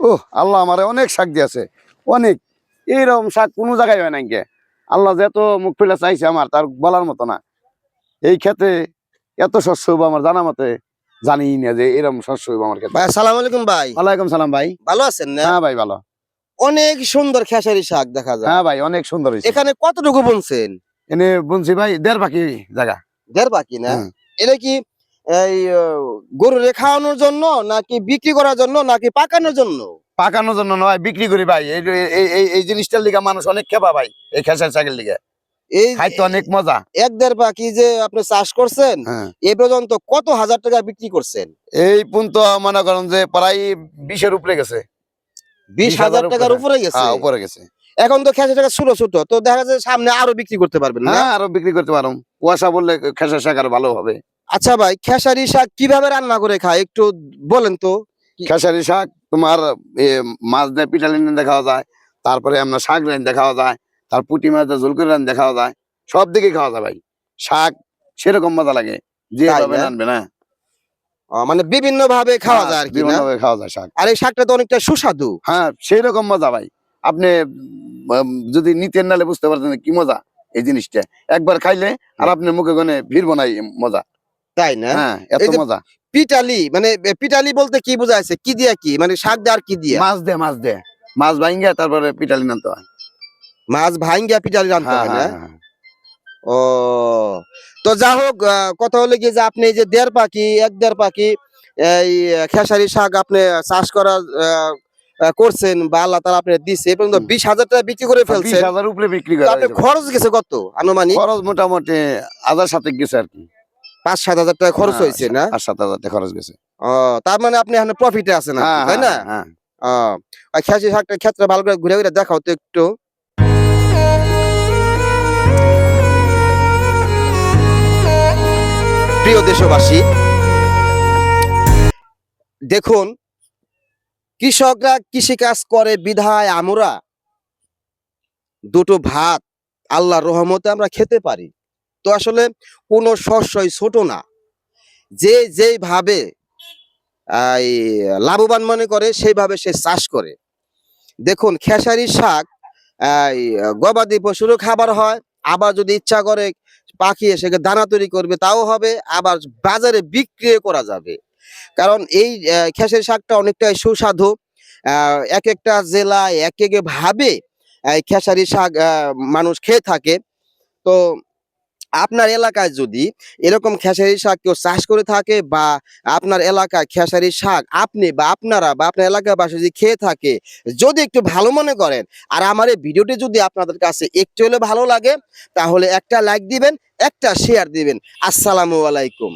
ও আল্লাহ আমারে অনেক শাক দিয়েছে অনেক। এইরকম শাক কোনো জায়গায় হয় নাই কে আল্লাহ যে এত মুখ ফেলে চাইছে আমার তার বলার মতো না। এই ক্ষেতে এত শস্য হইবো আমার জানা মতে জানি না যে এরকম শস্য হইবো আমার ভাই আসসালামু আলাইকুম ভাই। ওয়ালাইকুম সালাম ভাই। ভালো আছেন না? হ্যাঁ ভাই ভালো। অনেক সুন্দর খেসারি শাক দেখা যায়। হ্যাঁ ভাই অনেক সুন্দর এখানে কতটুকু বুনছেন? এনে বুনছি ভাই দেড় পাখি জায়গা। দেড় বাকি না? হুম। এটা কি এই গরু খাওয়ানোর জন্য নাকি বিক্রি করার জন্য নাকি পাকানোর জন্য? পাকানোর জন্য নয় বিক্রি করি ভাই। এই এই- জিনিসটার লিগে মানুষ অনেক খেপা ভাই এই খেসার শাকের লিগে। এই খাইতে অনেক মজা। এক দেড় বাকি যে আপনি চাষ করছেন হ্যাঁ। পর্যন্ত কত হাজার টাকা বিক্রি করছেন? এই মনে করেন যে প্রায় বিশের উপরে গেছে। বিশ হাজার টাকার উপরে। গেছে? হ্যাঁ উপরে গেছে। এখন তো খেসা টাকা ছোট ছোট তো দেখা যায় সামনে আরও বিক্রি করতে পারবেন না? হ্যাঁ আরও বিক্রি করতে পারো কুয়াশা বললে খেসার শাক আরও ভালো হবে। আচ্ছা ভাই খেসারি শাক কীভাবে রান্না করে খায়? একটু বলেন তো। খেসারি শাক তোমার মাছ দিয়ে পিঠালিন দিয়ে খাওয়া যায় তারপরে আপনার শাক রান দেখাওয়া যায় তার পুঁটি মাছ ঝোল করে রান দেখাওয়া যায় সব দিকে খাওয়া যায় ভাই। শাক সেরকম মজা লাগে যে? রানবে না? মানে বিভিন্ন ভাবে খাওয়া যায় আর কি বিভিন্নভাবে খাওয়া যায় শাক। আর এই শাকটা তো অনেকটা সুস্বাদু। হ্যাঁ সেই রকম মজা ভাই। আপনি যদি নিতেন নালে বুঝতে পারতেন কি মজা এই জিনিসটা। একবার খাইলে আর আপনার মুখে গনে ভিড় বনাই মজা। তাই না? হ্যাঁ এত মজা। পিটালি মানে পিটালি বলতে কি বোঝাইছে? কি দিয়া কি? মানে শাক দিয়ে আর কি দিয়ে? মাছ দে মাছ দে মাছ ভাঙ্গে তারপরে পিঠালি নামতে হয়। মাছ ভাঙ্গিয়া পিটালি রান্না হ্যাঁ, না? হ্যাঁ, হ্যাঁ। ও তো যা হোক কথা হলো কি যে আপনি যে দেড় পাখি এক দেড় পাখি এই খেসারি শাক আপনি চাষ করা করছেন বা আল্লাহ তালা আপনি দিচ্ছে পর্যন্ত বিশ হাজার টাকা বিক্রি করে বিশ হাজার উপরে বিক্রি করা। খরচ গেছে কত আনুমানিক? খরচ মোটামুটি হাজার সাথে গেছে আর কি। পাঁচ সাত হাজার টাকা খরচ হ্যাঁ, হয়েছে না? পাঁচ সাত হাজার টাকা খরচ গেছে। ও তার মানে আপনি এখানে প্রফিটে আছেন হ্যাঁ, তাই না? হ্যাঁ, আর খেসারি শাকটার ক্ষেত্রে ভালো করে ঘুরে ঘুরে দেখাও তো একটু। প্রিয় দেশবাসী দেখুন কৃষকরা কৃষিকাজ করে বিধায় আমরা দুটো ভাত আল্লাহ রহমতে আমরা খেতে পারি। তো আসলে কোনো শস্যই ছোট না। যে যেইভাবে লাভবান মনে করে, সেইভাবে সে চাষ করে। দেখুন, খেসারি শাক গবাদি পশুরও খাবার হয়। আবার যদি ইচ্ছা করে পাখি এসে দানা তৈরি করবে, তাও হবে। আবার বাজারে বিক্রি করা যাবে। কারণ এই খেসারি শাকটা অনেকটাই সুস্বাদু। এক একটা জেলায় এক এক ভাবে খেসারি শাক মানুষ খেয়ে থাকে। তো আপনার এলাকায় যদি এরকম খেসারি শাক কেউ চাষ করে থাকে বা আপনার এলাকায় খেসারি শাক আপনি বা আপনারা বা আপনার এলাকার বাসে যদি খেয়ে থাকে, যদি একটু ভালো মনে করেন, আর আমার এই ভিডিওটি যদি আপনাদের কাছে একটু হলে ভালো লাগে, তাহলে একটা লাইক দিবেন, একটা শেয়ার দিবেন। আসসালামু আলাইকুম।